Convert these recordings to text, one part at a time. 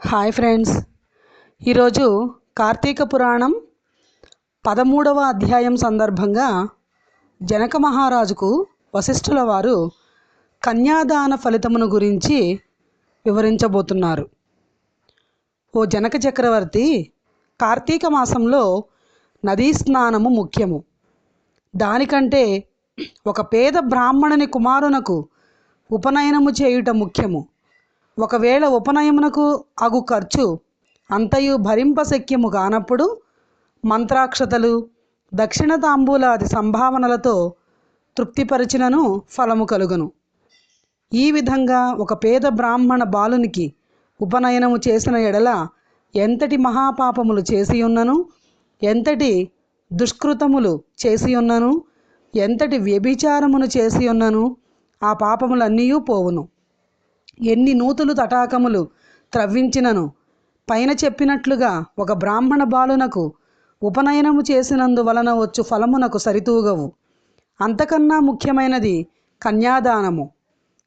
Hi friends. ఈరోజు కార్తీక పురాణం పదమూడవ అధ్యాయం సందర్భంగా జనక మహారాజుకు వశిష్ఠుల వారు కన్యాదాన ఫలితమును గురించి వివరించబోతున్నారు. ఓ జనక చక్రవర్తి కార్తీక మాసంలో నదీ స్నానము ముఖ్యము. దానికంటే ఒక పేద బ్రాహ్మణుని కుమారునకు ఉపనయనము చేయుట ముఖ్యము. ఒకవేళ ఉపనయమునకు అగు ఖర్చు అంతయు భరింపశక్యము కానప్పుడు మంత్రాక్షతలు దక్షిణ తాంబూలాది సంభావనలతో తృప్తిపరిచినను ఫలము కలుగును. ఈ విధంగా ఒక పేద బ్రాహ్మణ బాలునికి ఉపనయనము చేసిన ఎడల ఎంతటి మహాపాపములు చేసి ఉన్నను ఎంతటి దుష్కృతములు చేసియున్నను ఎంతటి వ్యభిచారమును చేసియున్నను ఆ పాపములన్నీ పోవును. ఎన్ని నూతులు తటాకములు త్రవ్వించినను. పైన చెప్పినట్లుగా ఒక బ్రాహ్మణ బాలునకు ఉపనయనము చేసినందువలన వచ్చు ఫలమునకు సరితూగవు. అంతకన్నా ముఖ్యమైనది కన్యాదానము.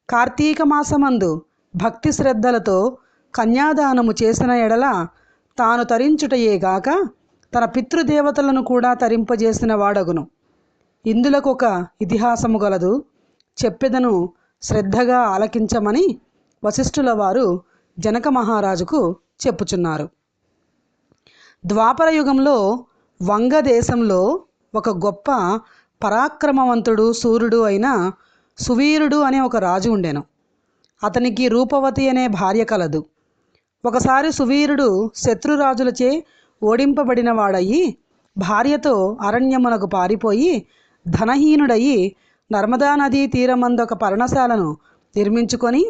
కార్తీక మాసమందు భక్తి శ్రద్ధలతో కన్యాదానము చేసిన ఎడల తాను తరించుటయేగాక తన పితృదేవతలను కూడా తరింపజేసిన వాడగును. ఇందులకొక ఇతిహాసము గలదు. చెప్పెదను శ్రద్ధగా ఆలకించమని వశిష్ఠుల వారు జనక మహారాజుకు చెప్పుచున్నారు. ద్వాపర యుగంలో వంగ దేశంలో ఒక గొప్ప పరాక్రమవంతుడు సూర్యుడు అయిన సువీరుడు అనే ఒక రాజు ఉండెను. అతనికి రూపవతి అనే భార్య కలదు. ఒకసారి సువీరుడు శత్రురాజులచే ఓడింపబడిన వాడయి భార్యతో అరణ్యమునకు పారిపోయి ధనహీనుడయి నర్మదా నదీ తీరమందొక పర్ణశాలను నిర్మించుకొని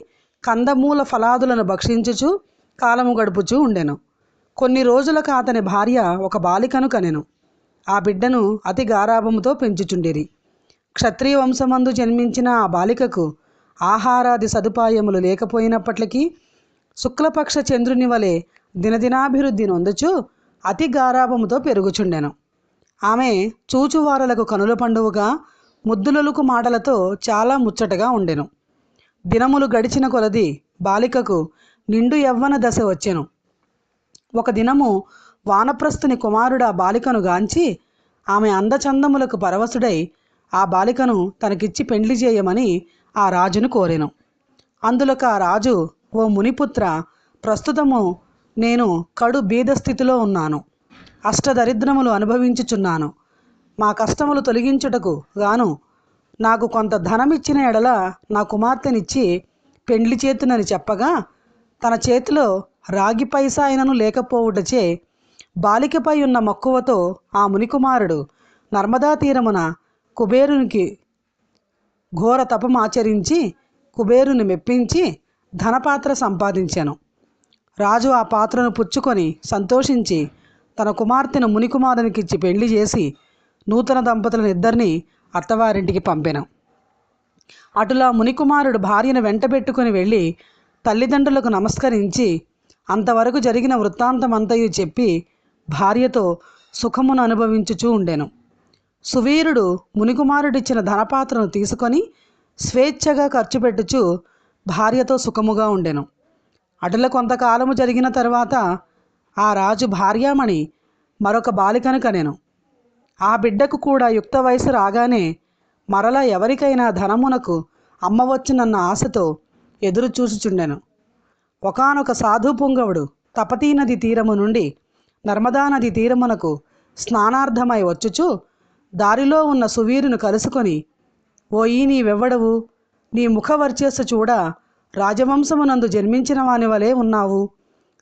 కందమూల ఫలాదులను భక్షించుచు కాలము గడుపుచూ ఉండెను. కొన్ని రోజులకు అతని భార్య ఒక బాలికను కనెను. ఆ బిడ్డను అతి గారాభముతో పెంచుచుండిరి. క్షత్రియ వంశమందు జన్మించిన ఆ బాలికకు ఆహారాది సదుపాయములు లేకపోయినప్పటికీ శుక్లపక్ష చంద్రుని వలె దినదినాభివృద్ధి నొందుచు అతి గారాభముతో పెరుగుచుండెను. ఆమె చూచువారలకు కనుల పండువుగా ముద్దులొలుకు మాటలతో చాలా ముచ్చటగా ఉండెను. దినములు గడిచిన కొలది బాలికకు నిండు యవ్వన దశ వచ్చెను. ఒక దినము వానప్రస్థుని కుమారుడు ఆ బాలికను గాంచి ఆమె అందచందములకు పరవశుడై ఆ బాలికను తనకిచ్చి పెండ్లి చేయమని ఆ రాజును కోరెను. అందులోకి ఆ రాజు ఓ మునిపుత్ర ప్రస్తుతము నేను కడు బీద స్థితిలో ఉన్నాను. అష్టదరిద్రములు అనుభవించుచున్నాను. మా కష్టములు తొలగించుటకు గాను నాకు కొంత ధనమిచ్చిన ఎడల నా కుమార్తెనిచ్చి పెండ్లి చేతునని చెప్పగా తన చేతిలో రాగి పైసా అయినను లేకపోవుటచే బాలికపై ఉన్న మక్కువతో ఆ మునికుమారుడు నర్మదా తీరమున కుబేరునికి ఘోర తపమాచరించి కుబేరుని మెప్పించి ధనపాత్ర సంపాదించాను. రాజు ఆ పాత్రను పుచ్చుకొని సంతోషించి తన కుమార్తెను మునికుమారునికిచ్చి పెళ్ళి చేసి నూతన దంపతులను ఇద్దరిని అత్తవారింటికి పంపెను. అటులా మునికుమారుడు భార్యను వెంటబెట్టుకుని వెళ్ళి తల్లిదండ్రులకు నమస్కరించి అంతవరకు జరిగిన వృత్తాంతమంతయు చెప్పి భార్యతో సుఖమును అనుభవించుచూ ఉండెను. సువీరుడు మునికుమారుడిచ్చిన ధనపాత్రను తీసుకొని స్వేచ్ఛగా ఖర్చు పెట్టుచు భార్యతో సుఖముగా ఉండెను. అటుల కొంతకాలము జరిగిన తరువాత ఆ రాజు భార్యామణి మరొక బాలికను కనెను. ఆ బిడ్డకు కూడా యుక్త వయసు రాగానే మరలా ఎవరికైనా ధనమునకు అమ్మవచ్చునన్న ఆశతో ఎదురు చూచుచుండెను ఒకనొక సాధు పుంగవుడు తపతీ నది తీరము నుండి నర్మదా నది తీరమునకు స్నానార్థమై వచ్చుచు దారిలో ఉన్న సువీరును కలుసుకొని ఓ ఈ నీవెవ్వడవు నీ ముఖ వర్చస్సు చూడ రాజవంశమునందు జన్మించిన వాని వలె ఉన్నావు.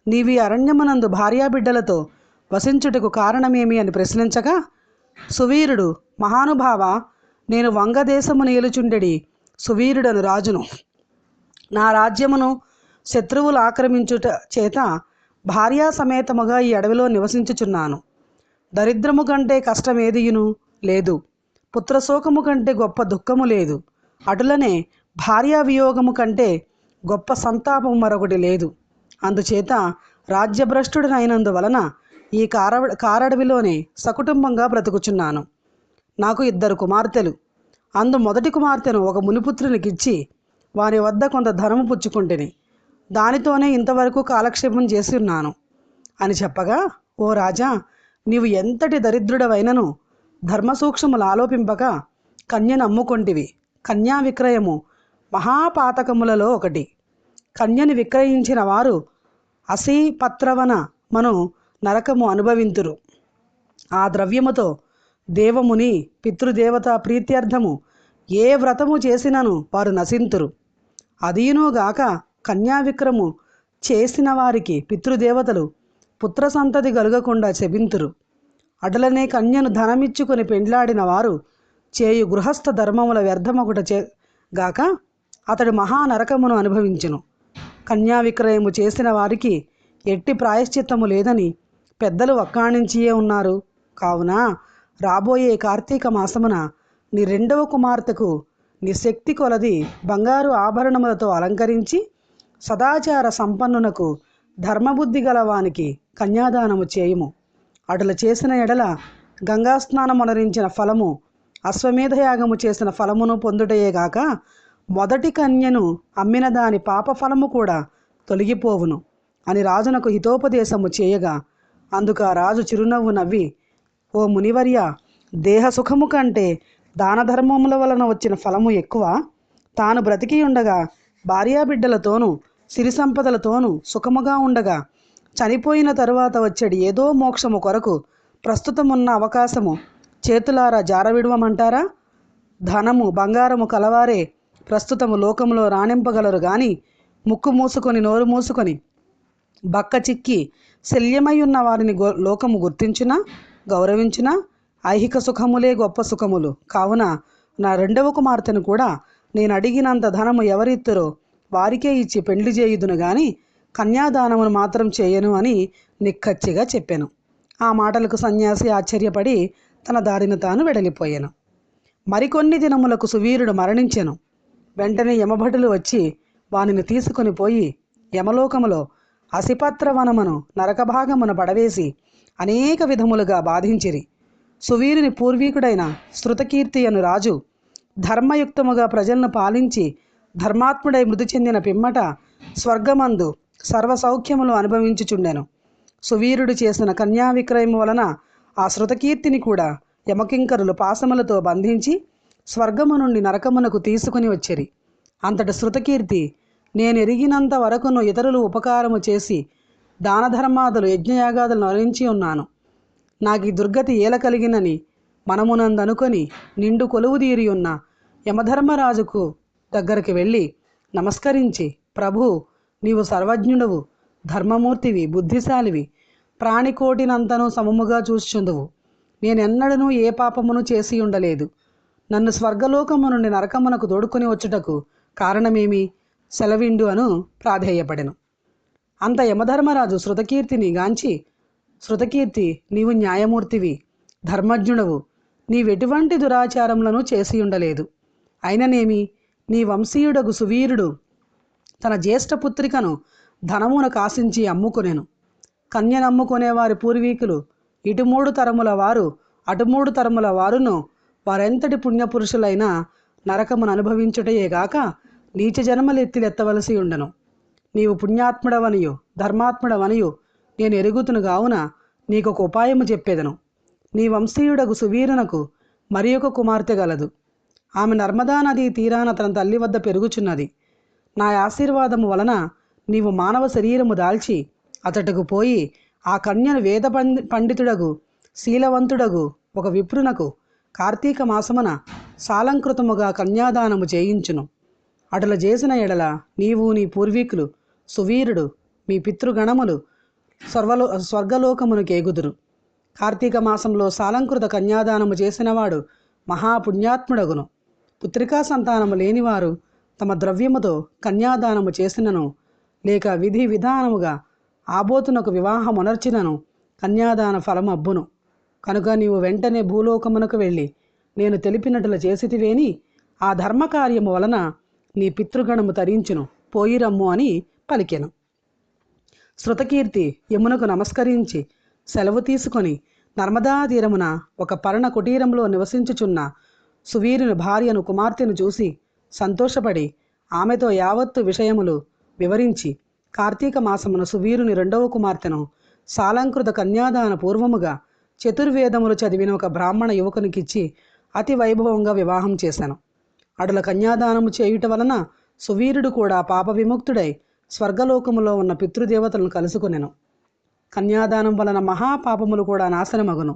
నీవి అరణ్యమునందు భార్యాబిడ్డలతో వసించుటకు కారణమేమి అని ప్రశ్నించగా సువీరుడు మహానుభావ నేను వంగదేశము నిలుచుండెడి సువీరుడను రాజును. నా రాజ్యమును శత్రువులు ఆక్రమించుట చేత భార్యా సమేతముగా ఈ అడవిలో నివసించుచున్నాను. దరిద్రము కంటే కష్టమేదియును? లేదు. పుత్రశోకము కంటే గొప్ప దుఃఖము లేదు. అటులనే భార్యా వియోగము కంటే గొప్ప సంతాపం మరొకటి లేదు. అందుచేత రాజ్యభ్రష్టుడనైనందువలన ఈ కార కారడవిలోనే సకుటుంబంగా బ్రతుకుచున్నాను. నాకు ఇద్దరు కుమార్తెలు. అందు మొదటి కుమార్తెను ఒక మునిపుత్రునికిచ్చి వారి వద్ద కొంత ధనము పుచ్చుకుంటుని. దానితోనే ఇంతవరకు కాలక్షేపం చేసి ఉన్నాను అని చెప్పగా ఓ రాజా నీవు ఎంతటి దరిద్రుడవైనను ధర్మసూక్ష్మములు ఆలోపింపక కన్యను అమ్ముకొంటివి కన్యా విక్రయము మహాపాతకములలో ఒకటి. కన్యను విక్రయించిన వారు అసీ పత్రవన మను నరకము అనుభవింతురు. ఆ ద్రవ్యముతో దేవముని పితృదేవత ప్రీత్యర్థము ఏ వ్రతము చేసినను వారు నశింతురు. అదీనుగాక కన్యావిక్రము చేసిన వారికి పితృదేవతలు పుత్ర సంతతి కలగకుండా చెబింతురు అటలనే కన్యను ధనమిచ్చుకొని పెండ్లాడిన వారు చేయు గృహస్థ ధర్మముల వ్యర్థమొకట చే గాక అతడు మహానరకమును అనుభవించును. కన్యా విక్రయము చేసిన వారికి ఎట్టి ప్రాయశ్చిత్తము లేదని పెద్దలు వక్కాణించియే ఉన్నారు. కావున రాబోయే కార్తీక మాసమున నీ రెండవ కుమార్తెకు నీ శక్తి కొలది బంగారు ఆభరణములతో అలంకరించి సదాచార సంపన్నునకు ధర్మబుద్ధి గలవానికి కన్యాదానము చేయుము. అటుల చేసిన ఎడల గంగాస్నానమునరించిన ఫలము అశ్వమేధయాగము చేసిన ఫలమును పొందుటయే గాక మొదటి కన్యను అమ్మిన దాని పాప ఫలము కూడా తొలగిపోవును అని రాజునకు హితోపదేశము చేయగా అందుకు ఆ రాజు చిరునవ్వు నవ్వి ఓ మునివర్య దేహ సుఖము కంటే దాన ధర్మముల వలన వచ్చిన ఫలము ఎక్కువ. తాను బ్రతికి ఉండగా భార్యాబిడ్డలతోనూ సిరి సంపదలతోనూ సుఖముగా ఉండగా చనిపోయిన తరువాత వచ్చేది ఏదో మోక్షము కొరకు ప్రస్తుతమున్న అవకాశము. చేతులారా జారవిడవమంటారా? ధనము బంగారము కలవారే ప్రస్తుతము లోకములో రాణింపగలరు గాని ముక్కు మూసుకొని నోరు మూసుకొని బక్క చిక్కి శల్యమై ఉన్న వారిని గో లోకము గుర్తించిన గౌరవించిన? ఐహిక సుఖములే గొప్ప సుఖములు. కావున నా రెండవ కుమార్తెను కూడా నేను అడిగినంత ధనము ఎవరిత్తరో వారికే ఇచ్చి పెండ్లి చేయుదును గాని కన్యాదానమును మాత్రం చేయను అని నిక్కచ్చిగా చెప్పాను. ఆ మాటలకు సన్యాసి ఆశ్చర్యపడి తన దారిన తాను వెడలిపోయాను. మరికొన్ని దినములకు సువీరుడు మరణించెను. వెంటనే యమభటులు వచ్చి వానిని తీసుకొని పోయి యమలోకములో అసిపత్రవనమును నరకభాగమున పడవేసి అనేక విధములుగా బాధించిరి. సువీరుని పూర్వీకుడైన శృతకీర్తి అను రాజు ధర్మయుక్తముగా ప్రజలను పాలించి ధర్మాత్ముడై మృతి చెందిన పిమ్మట స్వర్గమందు సర్వసౌఖ్యములు అనుభవించుచుండెను. సువీరుడు చేసిన కన్యా విక్రయం వలన ఆ శృతకీర్తిని కూడా యమకింకరులు పాసములతో బంధించి స్వర్గము నుండి నరకమునకు తీసుకుని వచ్చిరి. అంతటి శృతకీర్తి నేను ఎరిగినంత వరకును ఇతరులు ఉపకారము చేసి దానధర్మాదులు యజ్ఞయాగాదులు నరించి ఉన్నాను. నాకు ఈ దుర్గతి ఏల కలిగినని మనమునందనుకొని నిండు కొలువుదీరి ఉన్న యమధర్మరాజుకు దగ్గరికి వెళ్ళి నమస్కరించి ప్రభు నీవు సర్వజ్ఞుడవు ధర్మమూర్తివి బుద్ధిశాలివి ప్రాణికోటినంతను సమముగా చూచుచుందువు. నేనెన్నడనూ ఏ పాపమును చేసి ఉండలేదు నన్ను స్వర్గలోకము నుండి నరకమునకు తోడుకొని వచ్చుటకు కారణమేమి? సెలవిండు అను ప్రాధేయపడెను. అంత యమధర్మరాజు శృతకీర్తిని గాంచి శృతకీర్తి నీవు న్యాయమూర్తివి ధర్మజ్ఞుడవు నీవెటువంటి దురాచారములను చేసి ఉండలేదు అయిననేమి నీ వంశీయుడగు సువీరుడు తన జ్యేష్ఠపుత్రికను ధనమున కాసించి అమ్ముకొనెను. కన్యనమ్ముకునే వారి పూర్వీకులు ఇటు మూడు తరముల వారు అటు మూడు తరముల వారును వారెంతటి పుణ్యపురుషులైనా నరకమును అనుభవించుటయే గాక నీచ జన్మలెత్తిలెత్తవలసి ఉండను. నీవు పుణ్యాత్ముడవనియు ధర్మాత్ముడవనియు నేను ఎరుగుతును గావున నీకొక ఉపాయము చెప్పేదను. నీ వంశీయుడగు సువీరునకు మరి ఒక కుమార్తె గలదు. ఆమె నర్మదా నదీ తీరాన తన తల్లి వద్ద పెరుగుచున్నది. నా ఆశీర్వాదము వలన నీవు మానవ శరీరము దాల్చి అతటకు పోయి ఆ కన్యను వేద పండితుడగు శీలవంతుడగు ఒక విప్రునకు కార్తీక మాసమున సాలంకృతముగా కన్యాదానము చేయించును. అటుల చేసిన ఎడల నీవు నీ పూర్వీకులు సువీరుడు మీ పితృగణములు స్వర్వలో స్వర్గలోకమును కార్తీక మాసంలో సాలంకృత కన్యాదానము చేసినవాడు మహాపుణ్యాత్ముడగును. పుత్రికా సంతానము లేనివారు తమ ద్రవ్యముతో కన్యాదానము చేసినను లేక విధి విధానముగా ఆబోతునకు వివాహమునర్చినను కన్యాదాన ఫలం అబ్బును. కనుక నీవు వెంటనే భూలోకమునకు వెళ్ళి నేను తెలిపినట్లు చేసితివేని ఆ ధర్మకార్యము వలన నీ పితృగణము తరించును పోయిరమ్ము అని పలికెను. శృతకీర్తి యమునకు నమస్కరించి సెలవు తీసుకొని నర్మదా తీరమున ఒక పర్ణ కుటీరంలో నివసించుచున్న సువీరుని భార్యను కుమార్తెను చూసి సంతోషపడి ఆమెతో యావత్తు విషయములు వివరించి కార్తీక మాసమున సువీరుని రెండవ కుమార్తెను సాలంకృత కన్యాదాన పూర్వముగా చతుర్వేదములు చదివిన ఒక బ్రాహ్మణ యువకునికిచ్చి అతి వైభవంగా వివాహం చేశాను అడుల కన్యాదానము చేయుట వలన సువీరుడు కూడా పాప విముక్తుడై స్వర్గలోకములో ఉన్న పితృదేవతలను కలుసుకునెను. కన్యాదానం వలన మహాపాపములు కూడా నాశనమగును.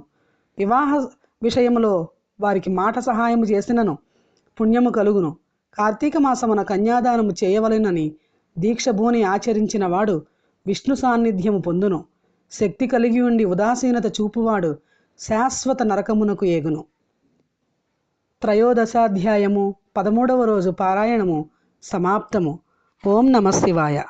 వివాహ విషయములో వారికి మాట సహాయము చేసినను పుణ్యము కలుగును. కార్తీక మాసమున కన్యాదానము చేయవలెనని దీక్షభూని ఆచరించినవాడు విష్ణు సాన్నిధ్యము పొందును. శక్తి కలిగి ఉండి ఉదాసీనత చూపువాడు శాశ్వత నరకమునకు ఏగును. త్రయోదశాధ్యాయము పదమూడవ రోజు పారాయణము సమాప్తము. ఓం నమ శివాయ.